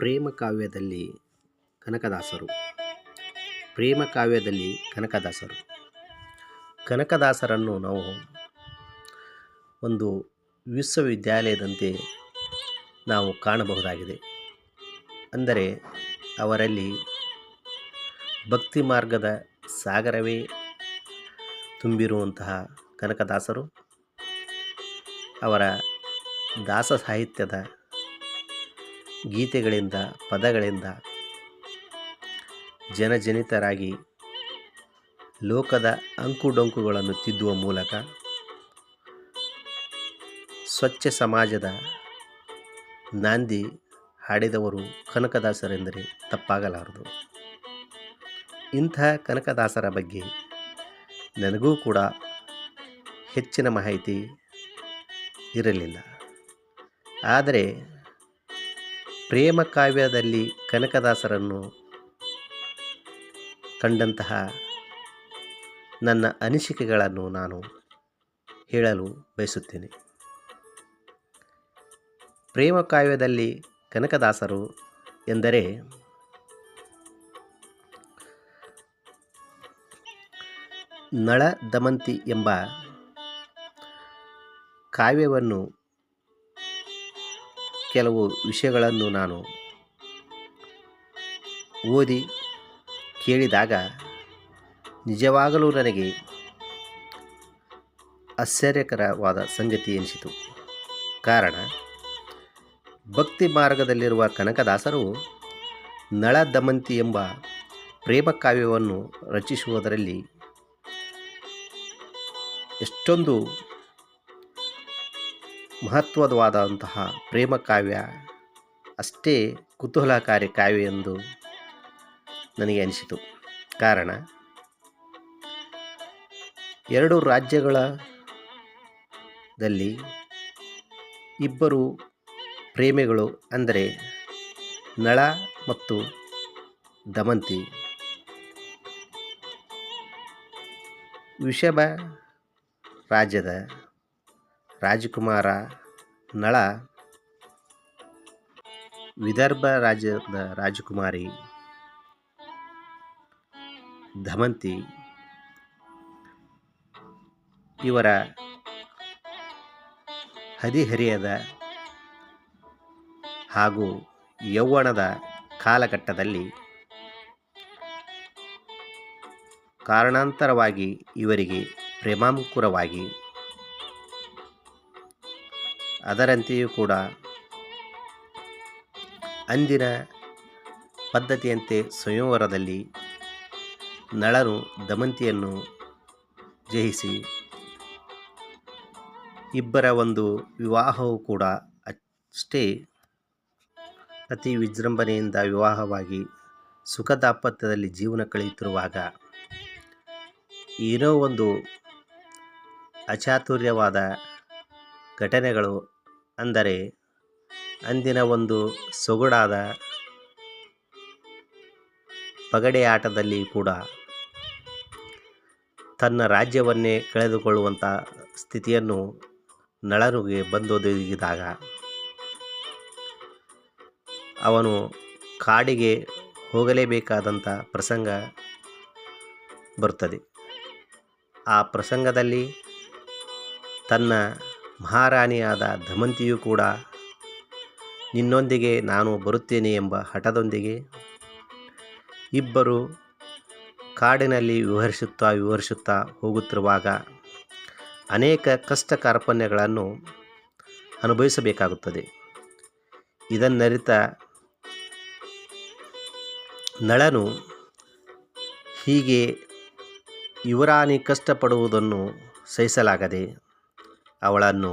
ಪ್ರೇಮ ಕಾವ್ಯದಲ್ಲಿ ಕನಕದಾಸರು. ಪ್ರೇಮ ಕಾವ್ಯದಲ್ಲಿ ಕನಕದಾಸರು. ಕನಕದಾಸರನ್ನು ನಾವು ಒಂದು ವಿಶ್ವವಿದ್ಯಾಲಯದಂತೆ ನಾವು ಕಾಣಬಹುದಾಗಿದೆ. ಅಂದರೆ ಅವರಲ್ಲಿ ಭಕ್ತಿ ಮಾರ್ಗದ ಸಾಗರವೇ ತುಂಬಿರುವಂತಹ ಕನಕದಾಸರು. ಅವರ ದಾಸ ಸಾಹಿತ್ಯದ ಗೀತೆಗಳಿಂದ, ಪದಗಳಿಂದ ಜನಜನಿತರಾಗಿ ಲೋಕದ ಅಂಕುಡೊಂಕುಗಳನ್ನು ತಿದ್ದುವ ಮೂಲಕ ಸ್ವಚ್ಛ ಸಮಾಜದ ನಾಂದಿ ಹಾಡಿದವರು ಕನಕದಾಸರೆಂದರೆ ತಪ್ಪಾಗಲಾರದು. ಇಂಥ ಕನಕದಾಸರ ಬಗ್ಗೆ ನನಗೂ ಕೂಡ ಹೆಚ್ಚಿನ ಮಾಹಿತಿ ಇರಲಿಲ್ಲ. ಆದರೆ ಪ್ರೇಮ ಕಾವ್ಯದಲ್ಲಿ ಕನಕದಾಸರನ್ನು ಕಂಡಂತಹ ನನ್ನ ಅನಿಸಿಕೆಗಳನ್ನು ನಾನು ಹೇಳಲು ಬಯಸುತ್ತೇನೆ. ಪ್ರೇಮ ಕಾವ್ಯದಲ್ಲಿ ಕನಕದಾಸರು ಎಂದರೆ ನಳ ದಮಂತಿ ಎಂಬ ಕಾವ್ಯವನ್ನು ಕೆಲವು ವಿಷಯಗಳನ್ನು ನಾನು ಓದಿ ಕೇಳಿದಾಗ ನಿಜವಾಗಲೂ ನನಗೆ ಆಶ್ಚರ್ಯಕರವಾದ ಸಂಗತಿ ಎನಿಸಿತು. ಕಾರಣ, ಭಕ್ತಿ ಮಾರ್ಗದಲ್ಲಿರುವ ಕನಕದಾಸರು ನಳ ದಮಂತಿ ಎಂಬ ಪ್ರೇಮ ಕಾವ್ಯವನ್ನು ರಚಿಸುವುದರಲ್ಲಿ ಎಷ್ಟೊಂದು ಮಹತ್ವದವಾದಂತಹ ಪ್ರೇಮ ಕಾವ್ಯ ಅಷ್ಟೇ ಕುತೂಹಲಕಾರಿ ಕಾವ್ಯ ಎಂದು ನನಗೆ ಅನಿಸಿತು. ಕಾರಣ, ಎರಡು ರಾಜ್ಯಗಳಲ್ಲಿ ಇಬ್ಬರು ಪ್ರೇಮಿಗಳು ಅಂದರೆ ನಳ ಮತ್ತು ದಮಂತಿ ವಿಷಭ ರಾಜ್ಯದ ರಾಜಕುಮಾರ ನಳ ವಿದರ್ಭ ರಾಜ್ಯದ ರಾಜಕುಮಾರಿ ಧಮಂತಿ. ಇವರ ಹದಿಹರಿಯದ ಹಾಗೂ ಯೌವನದ ಕಾಲಘಟ್ಟದಲ್ಲಿ ಕಾರಣಾಂತರವಾಗಿ ಇವರಿಗೆ ಪ್ರೇಮಾಂಕುರವಾಗಿ ಅದರಂತೆಯೂ ಕೂಡ ಅಂದಿನ ಪದ್ಧತಿಯಂತೆ ಸ್ವಯಂವರದಲ್ಲಿ ನಳನು ದಮಂತಿಯನ್ನು ಜಯಿಸಿ ಇಬ್ಬರ ಒಂದು ವಿವಾಹವು ಕೂಡ ಅಷ್ಟೇ ಅತಿ ವಿಜೃಂಭಣೆಯಿಂದ ವಿವಾಹವಾಗಿ ಸುಖ ದಾಂಪತ್ಯದಲ್ಲಿ ಜೀವನ ಕಳೆಯುತ್ತಿರುವಾಗ ಏನೋ ಒಂದು ಅಚಾತುರ್ಯವಾದ ಘಟನೆಗಳು ಅಂದರೆ ಅಂದಿನ ಒಂದು ಸೊಗಡಾದ ಪಗಡೆ ಆಟದಲ್ಲಿ ಕೂಡ ತನ್ನ ರಾಜ್ಯವನ್ನೇ ಕಳೆದುಕೊಳ್ಳುವಂಥ ಸ್ಥಿತಿಯನ್ನು ನಳನಿಗೆ ಬಂದೊದಗಿದಾಗ ಅವನು ಕಾಡಿಗೆ ಹೋಗಲೇಬೇಕಾದಂಥ ಪ್ರಸಂಗ ಬರುತ್ತದೆ. ಆ ಪ್ರಸಂಗದಲ್ಲಿ ತನ್ನ ಮಹಾರಾಣಿಯಾದ ಧಮಂತಿಯು ಕೂಡ, ನಿನ್ನೊಂದಿಗೆ ನಾನು ಬರುತ್ತೇನೆ ಎಂಬ ಹಠದೊಂದಿಗೆ ಇಬ್ಬರು ಕಾಡಿನಲ್ಲಿ ವಿವರಿಸುತ್ತಾ ವಿವರಿಸುತ್ತಾ ಹೋಗುತ್ತಿರುವಾಗ ಅನೇಕ ಕಷ್ಟ ಕಾರ್ಪಣ್ಯಗಳನ್ನು ಅನುಭವಿಸಬೇಕಾಗುತ್ತದೆ. ಇದನ್ನರಿತ ನಳನು ಹೀಗೆ ಯುವರಾಣಿ ಕಷ್ಟಪಡುವುದನ್ನು ಸಹಿಸಲಾಗದೆ ಅವಳನ್ನು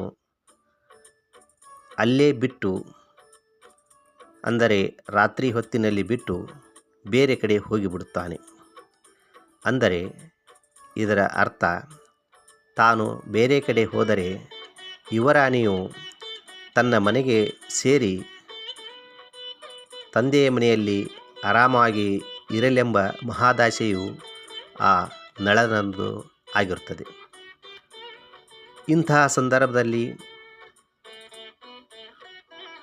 ಅಲ್ಲೇ ಬಿಟ್ಟು, ಅಂದರೆ ರಾತ್ರಿ ಹೊತ್ತಿನಲ್ಲಿ ಬಿಟ್ಟು ಬೇರೆ ಕಡೆ ಹೋಗಿಬಿಡುತ್ತಾನೆ ಅಂದರೆ ಇದರ ಅರ್ಥ, ತಾನು ಬೇರೆ ಕಡೆ ಹೋದರೆ ಯುವರಾಣಿಯು ತನ್ನ ಮನೆಗೆ ಸೇರಿ ತಂದೆಯ ಮನೆಯಲ್ಲಿ ಆರಾಮಾಗಿ ಇರಲೆಂಬ ಮಹಾದಾಶೆಯು ಆ ನಳನಂದು ಆಗಿರುತ್ತದೆ. ಇಂತಹ ಸಂದರ್ಭದಲ್ಲಿ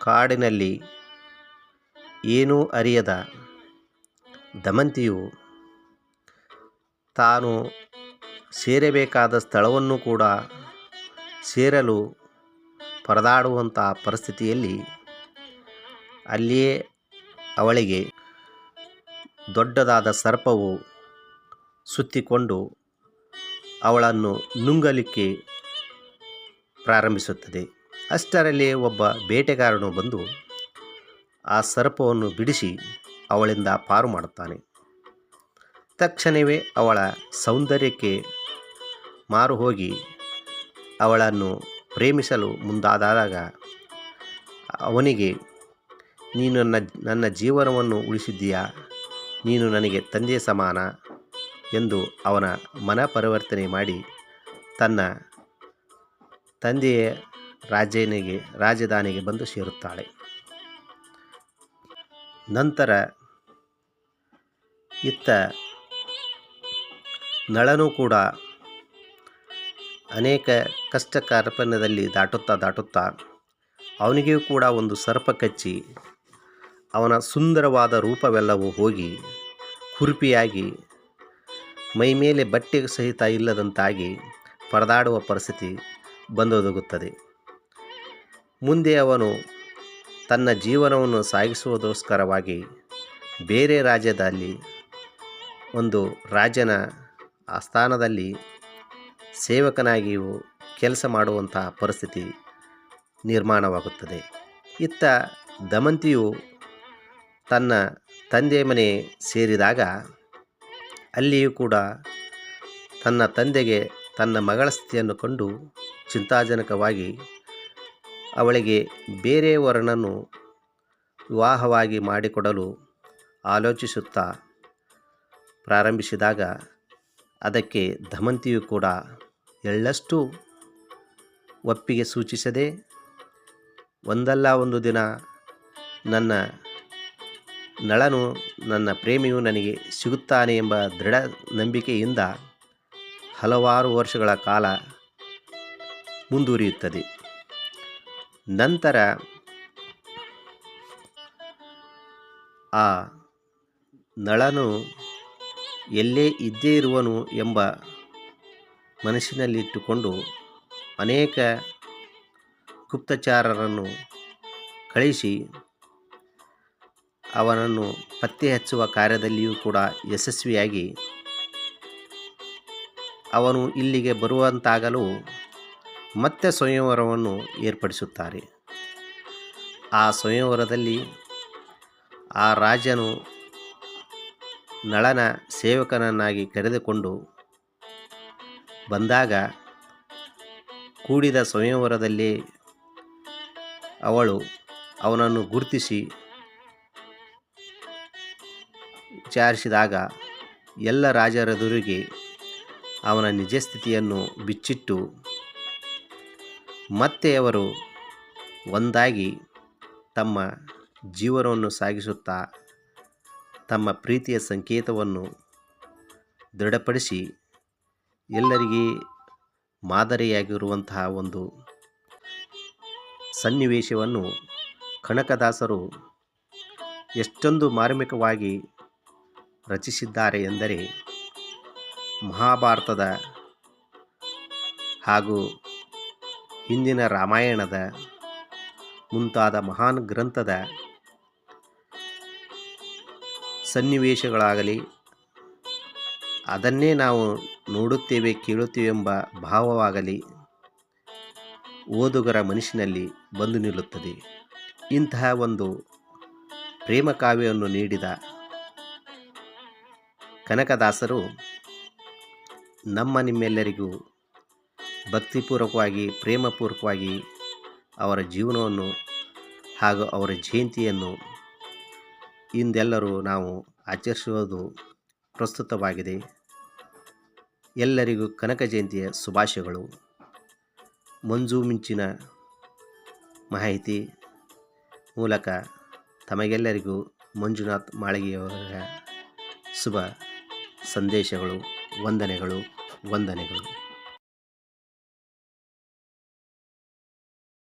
ಕಾಡಿನಲ್ಲಿ ಏನೂ ಅರಿಯದ ದಮಂತಿಯು ತಾನು ಸೇರಬೇಕಾದ ಸ್ಥಳವನ್ನು ಕೂಡ ಸೇರಲು ಪರದಾಡುವಂಥ ಪರಿಸ್ಥಿತಿಯಲ್ಲಿ ಅಲ್ಲಿಯೇ ಅವಳಿಗೆ ದೊಡ್ಡದಾದ ಸರ್ಪವು ಸುತ್ತಿಕೊಂಡು ಅವಳನ್ನು ನುಂಗಲಿಕ್ಕೆ ಪ್ರಾರಂಭಿಸುತ್ತದೆ. ಅಷ್ಟರಲ್ಲಿ ಒಬ್ಬ ಬೇಟೆಗಾರನು ಬಂದು ಆ ಸರ್ಪವನ್ನು ಬಿಡಿಸಿ ಅವಳಿಂದ ಪಾರು ಮಾಡುತ್ತಾನೆ. ತಕ್ಷಣವೇ ಅವಳ ಸೌಂದರ್ಯಕ್ಕೆ ಮಾರು ಹೋಗಿ ಅವಳನ್ನು ಪ್ರೇಮಿಸಲು ಮುಂದಾದಾಗ ಅವನಿಗೆ, ನೀನು ನನ್ನ ನನ್ನ ಜೀವನವನ್ನು ಉಳಿಸಿದ್ದೀಯಾ? ನೀನು ನನಗೆ ತಂದೆ ಸಮಾನ? ಎಂದು ಅವನ ಮನ ಪರಿವರ್ತನೆ ಮಾಡಿ ತನ್ನ ತಂದೆಯ ರಾಜನಿಗೆ, ರಾಜಧಾನಿಗೆ ಬಂದು ಸೇರುತ್ತಾಳೆ. ನಂತರ ಇತ್ತ ನಳನೂ ಕೂಡ ಅನೇಕ ಕಷ್ಟ ಕಾರ್ಪಣ್ಯದಲ್ಲಿ ದಾಟುತ್ತಾ ದಾಟುತ್ತಾ ಅವನಿಗೂ ಕೂಡ ಒಂದು ಸರ್ಪ ಕಚ್ಚಿ ಅವನ ಸುಂದರವಾದ ರೂಪವೆಲ್ಲವೂ ಹೋಗಿ ಕುರುಪಿಯಾಗಿ ಮೈಮೇಲೆ ಬಟ್ಟೆ ಸಹಿತ ಇಲ್ಲದಂತಾಗಿ ಪರದಾಡುವ ಪರಿಸ್ಥಿತಿ ಬಂದೊದಗುತ್ತದೆ. ಮುಂದೆ ಅವನು ತನ್ನ ಜೀವನವನ್ನು ಸಾಗಿಸುವುದೋಸ್ಕರವಾಗಿ ಬೇರೆ ರಾಜ್ಯದಲ್ಲಿ ಒಂದು ರಾಜನ ಆಸ್ಥಾನದಲ್ಲಿ ಸೇವಕನಾಗಿಯೂ ಕೆಲಸ ಮಾಡುವಂತಹ ಪರಿಸ್ಥಿತಿ ನಿರ್ಮಾಣವಾಗುತ್ತದೆ. ಇತ್ತ ದಮಂತಿಯು ತನ್ನ ತಂದೆ ಮನೆ ಸೇರಿದಾಗ ಅಲ್ಲಿಯೂ ಕೂಡ ತನ್ನ ತಂದೆಗೆ ತನ್ನ ಮಗಳ ಸ್ಥಿತಿಯನ್ನು ಕಂಡು ಚಿಂತಾಜನಕವಾಗಿ ಅವಳಿಗೆ ಬೇರೆಯವರನ್ನು ವಿವಾಹವಾಗಿ ಮಾಡಿಕೊಡಲು ಆಲೋಚಿಸುತ್ತಾ ಪ್ರಾರಂಭಿಸಿದಾಗ ಅದಕ್ಕೆ ಧಮಂತಿಯು ಕೂಡ ಎಳ್ಳಷ್ಟು ಒಪ್ಪಿಗೆ ಸೂಚಿಸದೆ ಒಂದಲ್ಲ ಒಂದು ದಿನ ನನ್ನ ನಳನು ನನ್ನ ಪ್ರೇಮಿಯು ನನಗೆ ಸಿಗುತ್ತಾನೆ ಎಂಬ ದೃಢ ನಂಬಿಕೆಯಿಂದ ಹಲವಾರು ವರ್ಷಗಳ ಕಾಲ ಮುಂದುವರಿಯುತ್ತದೆ. ನಂತರ ಆ ನಳನು ಎಲ್ಲೇ ಇದ್ದೇ ಇರುವನು ಎಂಬ ಮನಸ್ಸಿನಲ್ಲಿಟ್ಟುಕೊಂಡು ಅನೇಕ ಗುಪ್ತಚಾರರನ್ನು ಕಳಿಸಿ ಅವನನ್ನು ಪತ್ತೆ ಹಚ್ಚುವ ಕಾರ್ಯದಲ್ಲಿಯೂ ಕೂಡ ಯಶಸ್ವಿಯಾಗಿ ಅವನು ಇಲ್ಲಿಗೆ ಬರುವಂತಾಗಲು ಮತ್ತೆ ಸ್ವಯಂವರವನ್ನು ಏರ್ಪಡಿಸುತ್ತಾರೆ. ಆ ಸ್ವಯಂವರದಲ್ಲಿ ಆ ರಾಜನು ನಳನ ಸೇವಕನನ್ನಾಗಿ ಕರೆದುಕೊಂಡು ಬಂದಾಗ ಕೂಡಿದ ಸ್ವಯಂವರದಲ್ಲಿ ಅವಳು ಅವನನ್ನು ಗುರುತಿಸಿ ವಿಚಾರಿಸಿದಾಗ ಎಲ್ಲ ರಾಜರೆದುರಿಗೆ ಅವನ ನಿಜ ಸ್ಥಿತಿಯನ್ನು ಬಿಚ್ಚಿಟ್ಟು ಮತ್ತೆ ಅವರು ಒಂದಾಗಿ ತಮ್ಮ ಜೀವನವನ್ನು ಸಾಗಿಸುತ್ತಾ ತಮ್ಮ ಪ್ರೀತಿಯ ಸಂಕೇತವನ್ನು ದೃಢಪಡಿಸಿ ಎಲ್ಲರಿಗೆ ಮಾದರಿಯಾಗಿರುವಂತಹ ಒಂದು ಸನ್ನಿವೇಶವನ್ನು ಕನಕದಾಸರು ಎಷ್ಟೊಂದು ಮಾರ್ಮಿಕವಾಗಿ ರಚಿಸಿದ್ದಾರೆ ಎಂದರೆ ಮಹಾಭಾರತದ ಹಾಗೂ ಹಿಂದಿನ ರಾಮಾಯಣದ ಮುಂತಾದ ಮಹಾನ್ ಗ್ರಂಥದ ಸನ್ನಿವೇಶಗಳಾಗಲಿ, ಅದನ್ನೇ ನಾವು ನೋಡುತ್ತೇವೆ, ಕೇಳುತ್ತೇವೆ ಎಂಬ ಭಾವವಾಗಲಿ ಓದುಗರ ಮನಸ್ಸಿನಲ್ಲಿ ಬಂದು ನಿಲ್ಲುತ್ತದೆ. ಇಂತಹ ಒಂದು ಪ್ರೇಮ ಕಾವ್ಯವನ್ನು ನೀಡಿದ ಕನಕದಾಸರು ನಮ್ಮ ನಿಮ್ಮೆಲ್ಲರಿಗೂ ಭಕ್ತಿಪೂರ್ವಕವಾಗಿ, ಪ್ರೇಮಪೂರ್ವಕವಾಗಿ ಅವರ ಜೀವನವನ್ನು ಹಾಗೂ ಅವರ ಜಯಂತಿಯನ್ನು ಇಂದೆಲ್ಲರೂ ನಾವು ಆಚರಿಸುವುದು ಪ್ರಸ್ತುತವಾಗಿದೆ. ಎಲ್ಲರಿಗೂ ಕನಕ ಜಯಂತಿಯ ಶುಭಾಶಯಗಳು. ಮಂಜು ಮಿಂಚಿನ ಮಾಹಿತಿ ಮೂಲಕ ತಮಗೆಲ್ಲರಿಗೂ ಮಂಜುನಾಥ್ ಮಾಳಿಗೆಯವರ ಶುಭ ಸಂದೇಶಗಳು, ವಂದನೆಗಳು ವಂದನೆಗಳು.